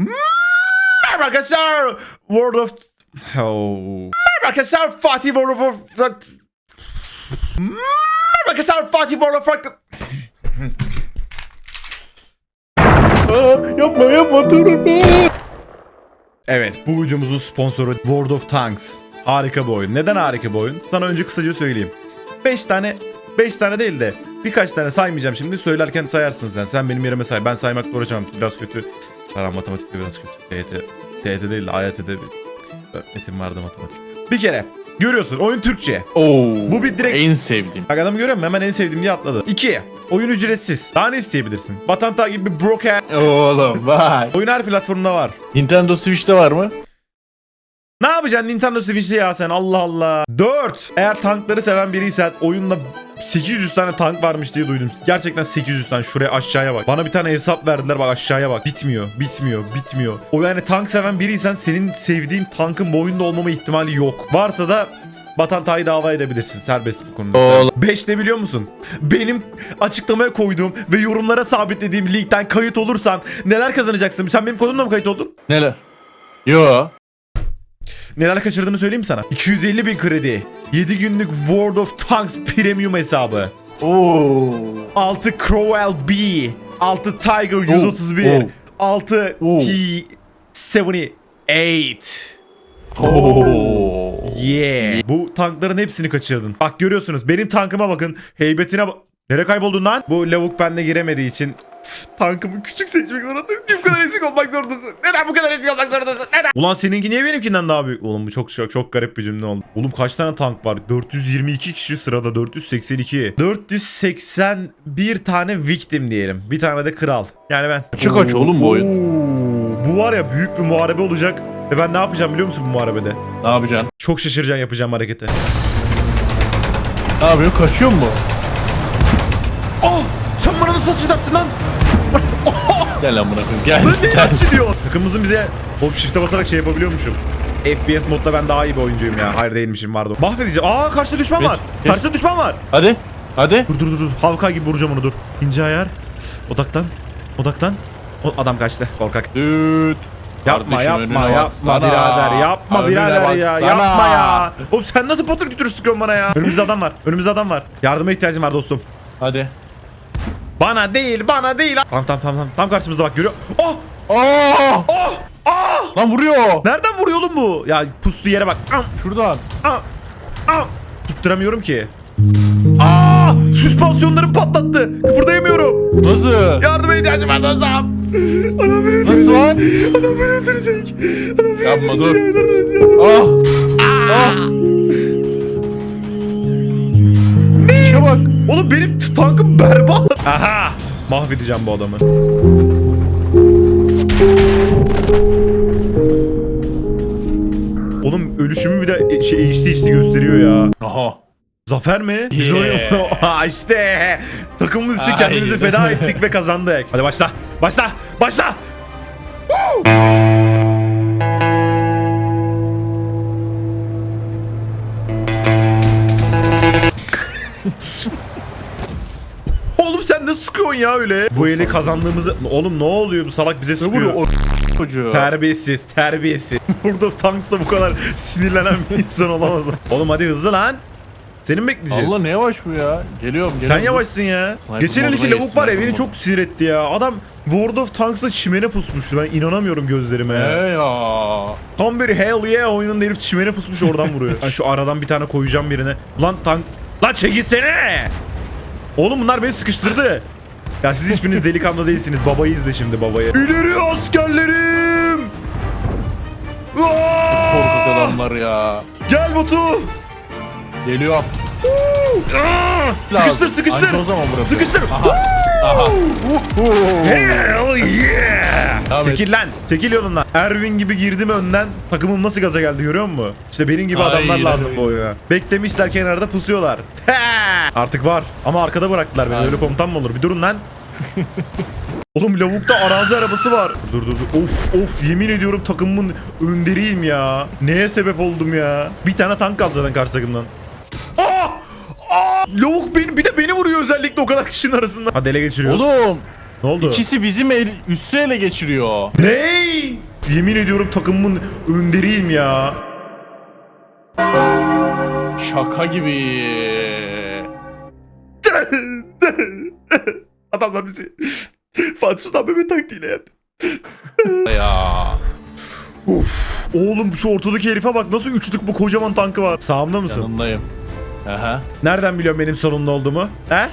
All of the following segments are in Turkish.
Merhaba arkadaşlar. World of... Oh. Merhaba arkadaşlar. Fatih World of... Merhaba arkadaşlar. Fatih World of... yapma yapma durun. Evet bu videomuzun sponsoru World of Tanks. Harika bir oyun. Neden harika bir oyun? Sana önce kısaca söyleyeyim. 5 tane 5 tane değil de birkaç tane saymayacağım şimdi. Söylerken sayarsın sen. Sen benim yerime say. Ben saymakla uğraşamam. Biraz kötü. Para matematikte biraz kötü. TYT, TYT değil de AYT'de bir öğretim vardı matematik. Bir kere görüyorsun oyun Türkçe. Oo. Bu bir direkt- en sevdiğim. Bak adamı görüyor musun? Hemen en sevdiğim diye atladı. 2. Oyun ücretsiz. Daha ne isteyebilirsin? Batanta gibi bir broker. Oğlum vay. Oyun her platformda var. Nintendo Switch'te var mı? Ne yapacaksın Nintendo Switch'te ya sen Allah Allah. 4. Eğer tankları seven biriysen oyunda 800 tane tank varmış diye duydum. Gerçekten 800 tane şuraya aşağıya bak. Bana bir tane hesap verdiler bak aşağıya bak. Bitmiyor, bitmiyor, bitmiyor. O yani tank seven biriysen senin sevdiğin tankın bu oyunda olmama ihtimali yok. Varsa da Batantay'ı dava edebilirsin. Serbest bu konuda. Oğlum. 5'te biliyor musun? Benim açıklamaya koyduğum ve yorumlara sabitlediğim linkten kayıt olursan neler kazanacaksın? Sen benim kodumla mı kayıt oldun? Neler? Yo. Neler kaçırdığını söyleyeyim sana. 250 bin kredi. 7 günlük World of Tanks Premium hesabı. Oo. 6 Crowell B. 6 Tiger Oo, 131. oo. 6 Oo. T78. Oo. Yeah. Bu tankların hepsini kaçırdın. Bak görüyorsunuz benim tankıma bakın. Heybetine bak. Nereye kayboldun lan? Bu lavuk bende giremediği için tankımı küçük seçmek zorundayım. Bu kadar ezik olmak zorundasın? Neden bu kadar ezik olmak zorundasın? Neden? Ulan seninki niye benimkinden daha büyük? Oğlum bu çok çok çok garip bir cümle oldu. Oğlum kaç tane tank var? 422 kişi sırada 482. 481 tane victim diyelim. Bir tane de kral. Yani ben. Açık aç oğlum bu oyun. Oo, bu var ya büyük bir muharebe olacak. Ve ben ne yapacağım biliyor musun bu muharebede? Ne yapacaksın? Çok şaşıracaksın yapacağım hareketi. Ne yapıyorsun? Kaçıyor mu? Oh! Sen bana nasıl atış edersin lan? Gel lan bırakın. Gel. Ben neyi Gel. atış ediyor? Takımımızın bize hop shift'e basarak şey yapabiliyormuşum. FPS modda ben daha iyi bir oyuncuyum ya. Hayır değilmişim vardı. Mahvedeceğim. Aa karşıda düşman var. Geç. Karşıda düşman var. Hadi. Hadi. Dur dur dur dur. Havka gibi vuracağım onu dur. İnce ayar. Odaktan. Odaktan. O adam kaçtı. Korkak. Düt. Yapma Kardeşim yapma yapma baksana. birader yapma Önüne birader ya baksana. yapma ya. Oğlum sen nasıl patır sıkıyorsun bana ya? Önümüzde adam var. Önümüzde adam var. Yardıma ihtiyacım var dostum. Hadi. Bana değil bana değil. Tamam tamam tamam. Tam karşımızda bak görüyor. Oh Aa! oh ah. Lan vuruyor. Nereden vuruyor oğlum bu? Ya pustu yere bak. Am, Şuradan. am, am. Tutturamıyorum ki. Aa! Süspansiyonlarım patlattı. Kıpırdayamıyorum. Nasıl? Yardıma ihtiyacım var dostum. Adam beni öldürecek. Lan? Adam beni öldürecek. Adam beni Yapma, dur. öldürecek. Yardıma ihtiyacım var. Ah! Tankım berbat. Aha! Mahvedeceğim bu adamı. Oğlum ölüşümü bir de şey HD HD gösteriyor ya. Aha. Zafer mi? Biz Yeah. işte. Takımımız için kendimizi feda ettik ve kazandık. Hadi başla. Başla. Başla. Sen sıkıyorsun ya öyle? Bu eli kazandığımızı... Oğlum ne oluyor bu salak bize Ne sıkıyor. o çocuğu? Terbiyesiz, terbiyesiz. Burada Tanks'ta bu kadar sinirlenen bir insan olamaz. Oğlum hadi hızlı lan. Senin bekleyeceğiz. Allah ne yavaş bu ya. Geliyorum Sen geliyorum. yavaşsın ya. Sniper Geçen elki moduna lavuk var ya beni sniper çok sinir etti ya. Adam World of Tanks'la çimene pusmuştu. Ben inanamıyorum gözlerime ya. He ya. Tam bir hell yeah oyunun herif çimene pusmuş oradan vuruyor. Ben şu aradan bir tane koyacağım birine. Lan tank... Lan çekilsene! Oğlum bunlar beni sıkıştırdı. Ya siz hiçbiriniz delikanlı değilsiniz. Babayı izle şimdi babayı. İleri askerlerim! Aa! Korkak adamlar ya. Gel Batu! Geliyorum. Aa! Sıkıştır sıkıştır! Anca o zaman bırakıyorum. Sıkıştır! Aha. Hell Devam et. Çekil lan. Çekil yolundan. Erwin gibi girdim önden. Takımım nasıl gaza geldi görüyor musun? İşte benim gibi adamlar Aynen lazım bu oyuna. Beklemişler kenarda pusuyorlar. Artık var. Ama arkada bıraktılar beni. Aynen. Öyle komutan mı olur? Bir durun lan. Oğlum lavukta arazi arabası var. Dur dur dur. Of of yemin ediyorum takımımın önderiyim ya. Neye sebep oldum ya? Bir tane tank kaldı zaten karşı takımdan. Aa! Aa! Lavuk beni, bir de beni vuruyor özellikle o kadar kişinin arasında. Hadi ele geçiriyoruz. Oğlum. Ne oldu? İkisi bizim el, üstü ele geçiriyor. Ney? Yemin ediyorum takımımın önderiyim ya. Şaka gibi. Adamlar bizi Fatih Sultan Mehmet taktiğiyle yaptı. ya. Uf. Oğlum şu ortadaki herife bak nasıl üçlük bu kocaman tankı var. Sağımda mısın? Yanındayım. Aha. Nereden biliyorum benim sonunda olduğumu? He?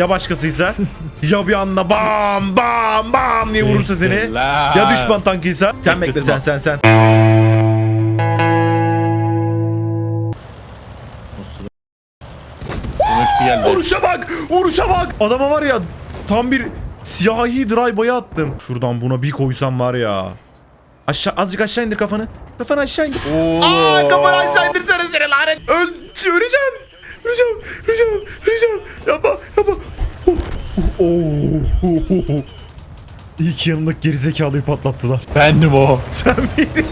Ya başkasıysa? ya bir anda bam bam bam diye vurursa seni? Ya düşman tankıysa? Sen bekle sen sen sen. Vuruşa bak! Vuruşa bak! Adama var ya tam bir siyahi drive'ı attım. Şuradan buna bir koysam var ya. Aşağı azıcık aşağı indir kafanı. Kafanı aşağı indir. Oo. Aa kafanı aşağı indirsene seni lanet. Öl öleceğim. Öleceğim. Öleceğim. Öleceğim. Yapma. Yapma. Oh, oh, oh, oh, oh. İyi ki yanımdaki gerizekalıyı patlattılar. Bendim o. Sen miydin?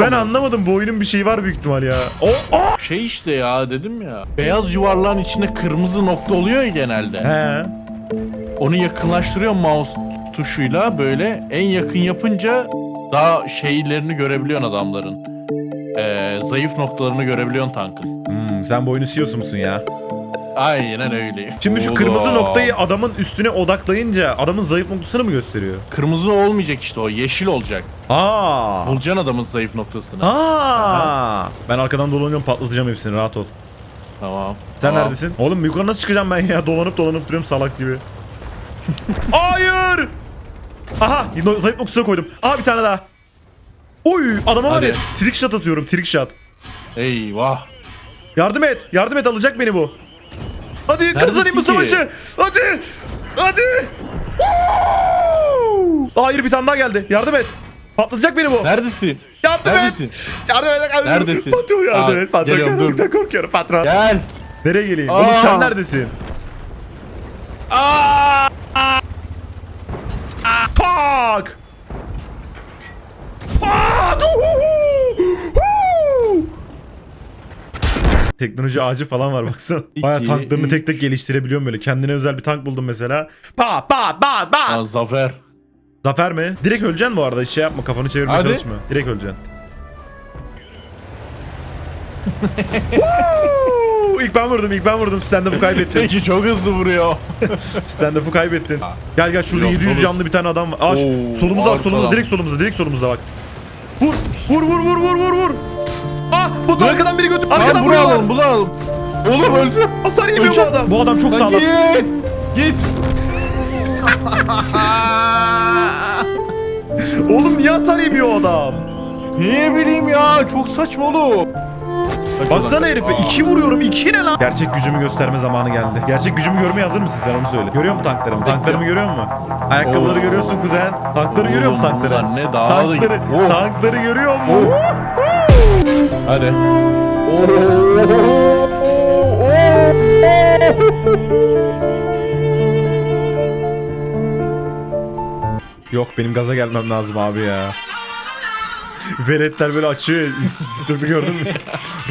ben anlamadım bu oyunun bir şeyi var büyük ihtimal ya. O aa! Şey işte ya dedim ya. Beyaz yuvarlağın içinde kırmızı nokta oluyor ya genelde. He. Onu yakınlaştırıyor mouse tuşuyla böyle en yakın yapınca daha şeylerini görebiliyorsun adamların. Ee, zayıf noktalarını görebiliyorsun tankın. Hmm, sen bu oyunu CEO musun ya? Aynen öyle. Şimdi şu Oğlum. kırmızı noktayı adamın üstüne odaklayınca adamın zayıf noktasını mı gösteriyor? Kırmızı olmayacak işte o yeşil olacak. Aa. Bulacaksın adamın zayıf noktasını. Aa. Ben arkadan dolanıyorum patlatacağım hepsini rahat ol. Tamam. Sen tamam. neredesin? Oğlum yukarı nasıl çıkacağım ben ya? Dolanıp dolanıp duruyorum salak gibi. Hayır! Aha no- zayıf noktasına koydum. Aha bir tane daha. Oy adama var Hadi. ya trick shot atıyorum trick shot. Eyvah. Yardım et. Yardım et alacak beni bu. Hadi kazanayım bu ki? savaşı. Hadi. Hadi. Woo! Hayır bir tane daha geldi. Yardım et. Patlatacak beni bu. Neredesin? Yardım Neredesin? et. Yardım et. Neredesin? Patron yardım Aa, et. Patron geliyorum, dur. korkuyorum patron. Gel. Nereye geleyim? Aa. Oğlum sen neredesin? Aa! Teknoloji ağacı falan var baksana. Baya tanklarını tek tek geliştirebiliyorum böyle. Kendine özel bir tank buldum mesela. Pa pa pa pa. Aa, Zafer. Zafer mi? Direkt öleceksin bu arada. Hiç şey yapma kafanı çevirmeye Hadi. çalışma. Direkt öleceksin. İlk ben vurdum ilk ben vurdum. Stand-up'ı kaybettin. Peki çok hızlı vuruyor. Stand-up'ı kaybettin. Gel gel şurada Yok, 700 solumuz. canlı bir tane adam var. Aa, Oo, solumuzda bak solumuzda direkt solumuzda direkt solumuzda bak. Vur vur vur vur vur vur vur. Ah bu Dur. arkadan biri götür. Arkadan bunu vuruyorlar. alalım bunu alalım. Oğlum öldü. Hasar yemiyor bu Öleceğim. adam. Bu adam çok Lan sağlam. Git. Git. Oğlum niye hasar yemiyor o adam? Ne bileyim ya çok saçma oğlum. Baksana herife iki vuruyorum iki ne lan? Gerçek gücümü gösterme zamanı geldi. Gerçek gücümü görmeye hazır mısın sen onu söyle. Görüyor musun tanklarımı? Tanklarımı görüyor musun? Ayakkabıları Oo. görüyorsun kuzen. Tankları görüyor musun Oğlum tankları? bunlar ne daha da Tankları, Oh. tankları görüyor musun? Hadi. Yok benim gaza gelmem lazım abi ya. Veletler böyle açıyor. TikTok'u gördün mü?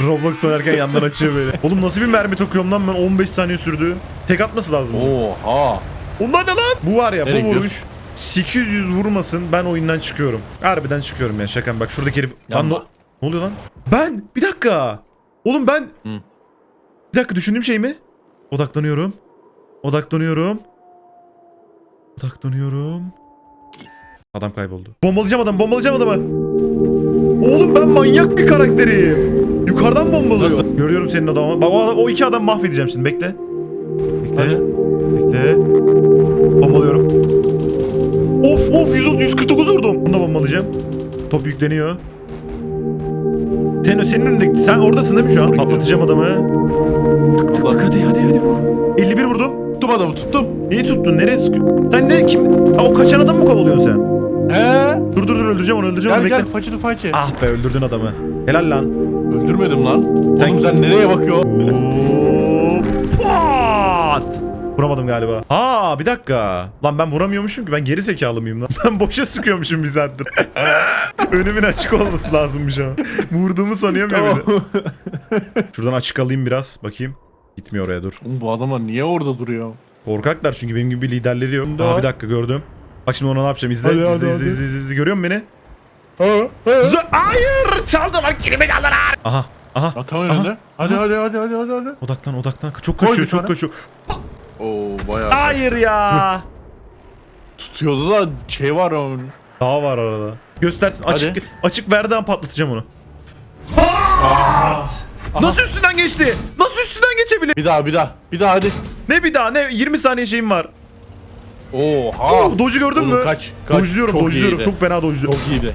Roblox oynarken yandan açıyor böyle. Oğlum nasıl bir mermi takıyorum lan ben 15 saniye sürdü. Tek atması lazım. Oha. Onlar ne lan? Bu var ya Nereye bu vuruş. gidiyorsun? 800 vurmasın ben oyundan çıkıyorum. Harbiden çıkıyorum ya şakam bak şuradaki herif. Lan Yanma. ne, ne oluyor lan? Ben bir dakika. Oğlum ben. Hı. Bir dakika düşündüğüm şey mi? Odaklanıyorum. Odaklanıyorum. Odaklanıyorum. Adam kayboldu. Bombalayacağım adamı bombalayacağım adamı. Oğlum ben manyak bir karakterim. Yukarıdan bombalıyor. Nasıl? Görüyorum senin adamı. Bak o, adam- o iki adamı mahvedeceğim şimdi bekle. Bekle. Hadi. Bekle. Bombalıyorum. Of of 130 149 vurdum. Bunu da bombalayacağım. Top yükleniyor. Sen senin önünde sen oradasın değil mi şu an? Patlatacağım adamı. Tık tık tık hadi hadi hadi vur. 51 vurdum. Tuttum adamı tuttum. İyi tuttun. Nereye sıkıyorsun? Sen ne kim? Ha, o kaçan adamı mı kovalıyorsun sen? He? Dur dur dur öldüreceğim onu öldüreceğim Gel onu bekle. gel façını façı. Ah be öldürdün adamı. Helal lan. Öldürmedim lan. Sen- Oğlum sen nereye bakıyorsun? Pat! Vuramadım galiba. Aa bir dakika. Lan ben vuramıyormuşum ki ben geri zekalı mıyım lan? Ben boşa sıkıyormuşum bir saattir. Önümün açık olması lazımmış ama. Vurduğumu sanıyorum ya beni. Şuradan açık alayım biraz bakayım. Gitmiyor oraya dur. Oğlum bu adamlar niye orada duruyor? Korkaklar çünkü benim gibi bir liderleri yok. Aa, bir dakika gördüm. Bak şimdi ona ne yapacağım izle Hadi, izle, hadi, izle, hadi. izle, izle, izle. görüyor musun beni? Ha, ha. Z- Hayır çaldılar kelime çaldılar. Aha aha Ha, tam önünde. Hadi hadi hadi hadi hadi hadi. odaklan odaklan çok Koy kaçıyor bir çok kaçıyor. Oo bayağı. Hayır ya. Tutuyordu da şey var onun. Daha var arada. Göstersin açık Hadi. açık verden patlatacağım onu. Nasıl üstünden geçti? Nasıl üstünden geçebilir? Bir daha bir daha. Bir daha hadi. Ne bir daha ne 20 saniye şeyim var. Oha. Oo, Doge'u gördün Oğlum mü? kaç, kaç. Dojluyorum, Çok dojluyorum. iyiydi. Çok fena dojluyorum. Çok iyiydi.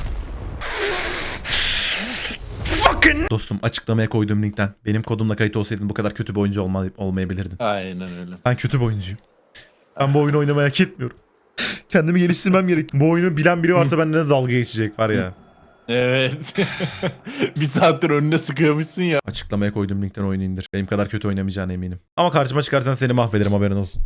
Fucking. Dostum açıklamaya koyduğum linkten benim kodumla kayıt olsaydın bu kadar kötü bir oyuncu olma, olmayabilirdin. Aynen öyle. Ben kötü bir oyuncuyum. Ben bu oyunu oynamayı hak etmiyorum. Kendimi geliştirmem gerek. Bu oyunu bilen biri varsa benimle de dalga geçecek var ya. Evet. bir saattir önüne sıkıyormuşsun ya. Açıklamaya koyduğum linkten oyunu indir. Benim kadar kötü oynamayacağına eminim. Ama karşıma çıkarsan seni mahvederim haberin olsun.